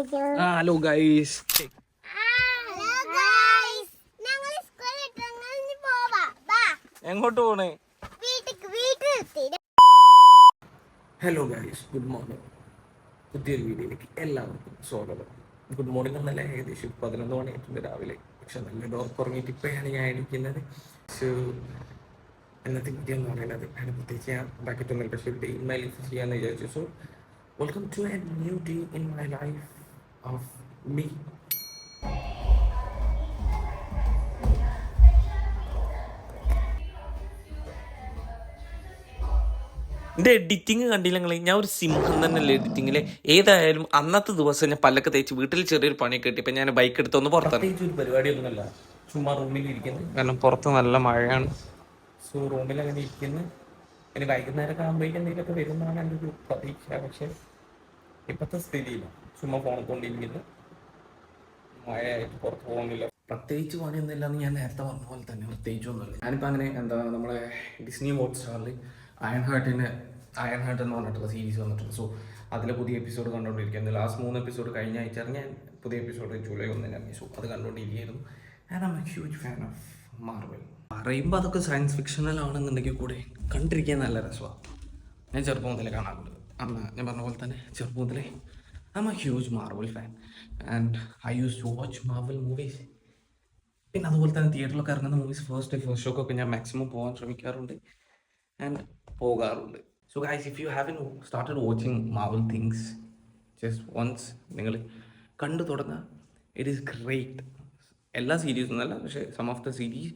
Hello guys പോവാ. ബാ എങ്ങോട്ട് പോണേ? ഹലോ ഗൈസ് ഗുഡ് മോർണിംഗ് പുതിയൊരു വീഡിയോയിലേക്ക് എല്ലാവർക്കും സ്വാഗതം. ഗുഡ് മോർണിംഗ് എന്നല്ല ഏകദേശം പതിനൊന്ന് മണിയായിട്ടുണ്ട് രാവിലെ. പക്ഷെ നല്ല ഡോർക്ക് ഉറങ്ങിയിട്ട് ഇപ്പോഴാണ് ഞാൻ ഇരിക്കുന്നത് എന്നത്തെ വീഡിയോ എന്ന് പറയുന്നത് ഞാൻ പ്രത്യേകിച്ച് ഞാൻ ഉണ്ടാക്കിയിട്ടൊന്നുമില്ല. പക്ഷേ ഡേ ഇൻ മൈ ലൈഫ് ചെയ്യാമെന്ന് വിചാരിച്ചു. So welcome to a new day in my life of me. എന്റെ എഡിറ്റിങ് കണ്ടില്ലെങ്കിൽ ഞാൻ ഒരു സിംഹം തന്നെയല്ലേ എഡിറ്റിങ്ങിൽ ഏതായാലും അന്നത്തെ ദിവസം ഞാൻ പല്ലൊക്കെ തേച്ച് വീട്ടിൽ ചെറിയൊരു പണി പണിയൊക്കെ കിട്ടിയപ്പോൾ ഞാൻ ബൈക്ക് എടുത്തൊന്ന് പുറത്താണ്. പരിപാടിയൊന്നുമല്ല. ചുമ്മാ റൂമിൽ കാരണം പുറത്ത് നല്ല മഴയാണ്. സോ റൂമിൽ അങ്ങനെ ഇരിക്കുന്നു. ഇനി വൈകുന്നേരം ആകുമ്പോഴേക്കും എന്തെങ്കിലുമൊക്കെ വരുന്നതാണ് എന്റെ ഒരു പ്രതീക്ഷ. പക്ഷേ ഇപ്പോഴത്തെ സ്ഥിതിയില്ല ചുമ്മാ ഫോണിൽ കൊണ്ടിരിക്കുന്നു. മഴയായിട്ട് പുറത്ത് പോകുന്നില്ല. പ്രത്യേകിച്ച് പണിയൊന്നുമില്ല എന്ന് ഞാൻ നേരത്തെ പറഞ്ഞ പോലെ തന്നെ പ്രത്യേകിച്ച് ഒന്നുമില്ല. ഞാനിപ്പോൾ അങ്ങനെ എന്താ നമ്മളെ ഡിസ്നി ഹോട്ട്സ്റ്റാറിൽ അയൺ ഹാർട്ടിന് അയൺ ഹാർട്ട് എന്ന് പറഞ്ഞിട്ടുള്ള സീരീസ് വന്നിട്ടുണ്ട്. സോ അതിലെ പുതിയ എപ്പിസോഡ് കണ്ടുകൊണ്ടിരിക്കുന്നത് ലാസ്റ്റ് മൂന്ന് എപ്പിസോഡ് കഴിഞ്ഞ ആഴ്ച ഇറങ്ങിയ പുതിയ എപ്പിസോഡ് ജൂലൈ ഒന്നിന് ഇറങ്ങി. സോ അത് കണ്ടുകൊണ്ടിരിക്കുകയായിരുന്നു. And I'm huge fan of Marvel പറയുമ്പോൾ അതൊക്കെ സയൻസ് ഫിക്ഷനിലാണെന്നുണ്ടെങ്കിൽ കൂടെ കണ്ടിരിക്കാൻ നല്ല രസമാണ് ഞാൻ ചെറുപ്പം മുതലേ കാണാറുണ്ട്. അന്ന് ഞാൻ പറഞ്ഞ പോലെ തന്നെ ചെറുപ്പം മുതലേ I'm a huge Marvel fan and I use to watch Marvel movies പിന്നെ അതുപോലെ തന്നെ തിയേറ്ററിലൊക്കെ ഇറങ്ങുന്ന മൂവീസ് ഫസ്റ്റ് ഫസ്റ്റ് ഷോക്കൊക്കെ ഞാൻ മാക്സിമം പോകാൻ ശ്രമിക്കാറുണ്ട് ആൻഡ് പോകാറുണ്ട്. So guys if you have in started watching Marvel things just once നിങ്ങൾ കണ്ടു തുടങ്ങുക. ഇറ്റ് ഈസ് ഗ്രേറ്റ് എല്ലാ സീരീസും ഒന്നല്ല പക്ഷേ some of the series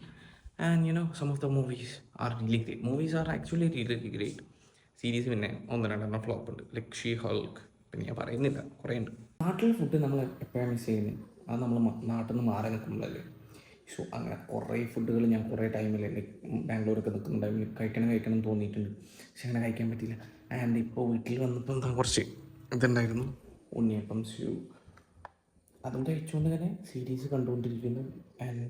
and you know some of the movies are really great movies are actually really great series പിന്നെ ഒന്ന് രണ്ടെണ്ണം ഫ്ലോപ്പ് ഉണ്ട്. ലൈക് ഹൾക്ക് പിന്നെ ഞാൻ പറയുന്നില്ല. കുറേ ഉണ്ട്. നാട്ടിലെ ഫുഡ് നമ്മൾ എപ്പോഴാണ് മിസ് ചെയ്യുന്നത് അത് നമ്മൾ നാട്ടിൽ നിന്ന് മാറി നിൽക്കുമ്പോഴല്ലേ? സോ അങ്ങനെ കുറേ ഫുഡുകൾ ഞാൻ കുറേ ടൈമിൽ ലൈക്ക് ബാംഗ്ലൂരൊക്കെ നിൽക്കുന്ന ടൈമിൽ കഴിക്കണം കഴിക്കണം തോന്നിയിട്ടുണ്ട്. പക്ഷെ അങ്ങനെ കഴിക്കാൻ പറ്റിയില്ല. ആൻഡ് ഇപ്പോൾ വീട്ടിൽ വന്നപ്പോൾ എന്താ കുറച്ച് ഇതുണ്ടായിരുന്നു? ഉണ്ണിയപ്പം സ്യൂ അതും കഴിച്ചുകൊണ്ട് തന്നെ സീരീസ് കണ്ടുകൊണ്ടിരിക്കുന്നു. ആൻഡ്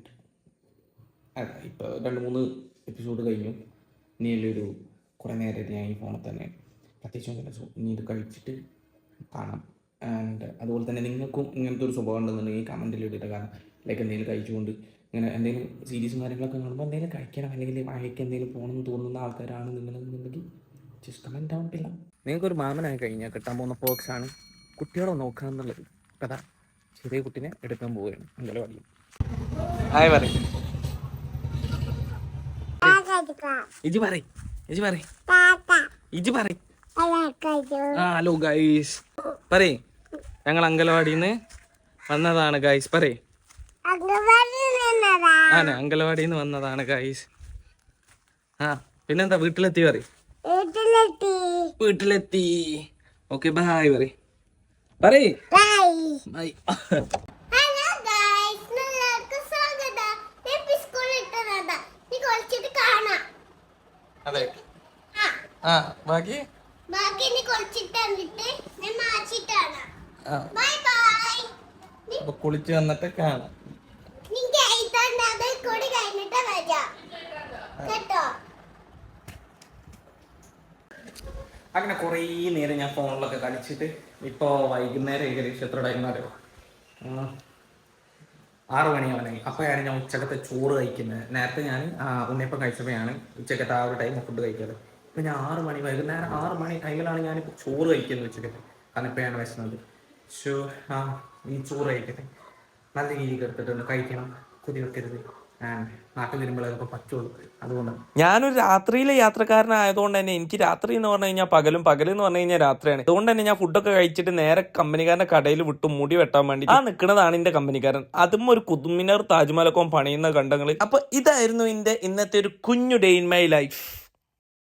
ഇപ്പോൾ രണ്ട് മൂന്ന് എപ്പിസോഡ് കഴിഞ്ഞു. ഇനി ഒരു കുറേ നേരം ഞാൻ ഈ ഫോണിൽ തന്നെ പ്രത്യേകിച്ച് ഒന്നുമില്ല സോ ഇനി ഇത് കഴിച്ചിട്ട് കാണാം. ആൻഡ് അതുപോലെ തന്നെ നിങ്ങൾക്കും ഇങ്ങനത്തെ ഒരു സ്വഭാവം ഉണ്ടെന്നുണ്ടെങ്കിൽ കമന്റിൽ ഇട്ടിട്ട് കാരണം ലൈക്ക് എന്തെങ്കിലും കഴിച്ചുകൊണ്ട് ഇങ്ങനെ എന്തെങ്കിലും സീരീസും കാര്യങ്ങളൊക്കെ കാണുമ്പോൾ എന്തെങ്കിലും കഴിക്കണം. അല്ലെങ്കിൽ വായിക്ക് എന്തെങ്കിലും പോകണമെന്ന് തോന്നുന്ന ആൾക്കാരാണ് നിങ്ങളെന്നുണ്ടെങ്കിൽ ജസ്റ്റ് കമന്റ് ഡൗൺ ഇല്ല നിങ്ങൾക്കൊരു മാമനായി കഴിഞ്ഞാൽ കിട്ടാൻ പോകുന്ന പോക്സ് ആണ് കുട്ടികളെ നോക്കുക എന്നുള്ളത്. കഥ. ചെറിയ കുട്ടീനെ എടുക്കാൻ പോവുകയാണ്. ഹായ് പറയും. ഇജി പറയും. ഇജി ഇജി ഹലോ ഗൈസ് പറയേ. ഞങ്ങൾ അങ്കലവാടിന്ന് വന്നതാണ് ഗൈസ് പറയേ. ആണ് അങ്കലവാടിന്ന് വന്നതാണ് ഗൈസ് ആ പിന്നെന്താ വീട്ടിലെത്തി വീട്ടിലെത്തി. വീട്ടിലെത്തി. ഓക്കെ ബായ് പറയേ. പറയേ. ബൈ ഹലോ ഗൈസ് എല്ലാവർക്കും സ്വാഗതം ഞാൻ ഇപ്പൊ സ്കൂളിൽ ഇട്ടതാ നീ കുറച്ചിട്ട് കാണാം അതെ ആ ആ ബാക്കി ബാക്കി നീ കുറച്ചിട്ട് എന്നിട്ട് ഞാൻ മാച്ചിട്ടാണ് ആ. ബൈ ബൈ അപ്പൊ കുളിച്ച് വന്നിട്ട് കാണാം. അങ്ങനെ കുറേ നേരം ഞാൻ ഫോണിലൊക്കെ കളിച്ചിട്ട് ഇപ്പൊ വൈകുന്നേരം ഏകദേശം എത്ര ടൈം അറിയോ? ഉം, ആറ് മണിയാവാനായി അപ്പോഴാണ് ഞാൻ ഉച്ചക്കത്തെ ചോറ് കഴിക്കുന്നത്. നേരത്തെ ഞാൻ ഉണ്ണിയപ്പം കഴിച്ചപ്പോഴാണ് ഉച്ചക്കത്തെ ആ ഒരു ടൈം ഫുഡ് കഴിക്കുന്നത് അപ്പം ഞാൻ ആറ് മണി വൈകുന്നേരം ആറ് മണി ടൈമിലാണ് ഞാൻ ചോറ് കഴിക്കുന്നത് ഉച്ചക്കത്തെ. കാരണം ഇപ്പോഴാണ് വിശന്നത്. ഷോ ആ ഈ ചോറ് കഴിക്കട്ടെ. നല്ല രീതിക്ക് എടുത്തിട്ടുണ്ട്. കഴിക്കണം. കുതി വെക്കരുത്. ആൻഡ് ഞാനൊരു രാത്രിയിലെ യാത്രക്കാരനായതുകൊണ്ട് തന്നെ എനിക്ക് രാത്രി എന്ന് പറഞ്ഞു കഴിഞ്ഞാൽ പകലും പകൽ എന്ന് പറഞ്ഞു കഴിഞ്ഞാൽ രാത്രിയാണ്. അതുകൊണ്ട് തന്നെ ഞാൻ ഫുഡൊക്കെ കഴിച്ചിട്ട് നേരെ കമ്പനിക്കാരന്റെ കടയിൽ വിട്ടു മുടി വെട്ടാൻ വേണ്ടി ആ നിൽക്കുന്നതാണ് എന്റെ കമ്പനിക്കാരൻ. അതും ഒരു കുതുമിനർ താജ്മഹലൊക്കെ പണിയുന്ന കണ്ടങ്ങൾ. അപ്പൊ ഇതായിരുന്നു എന്റെ ഇന്നത്തെ ഒരു കുഞ്ഞു ഡേ ഇൻ മൈ ലൈഫ്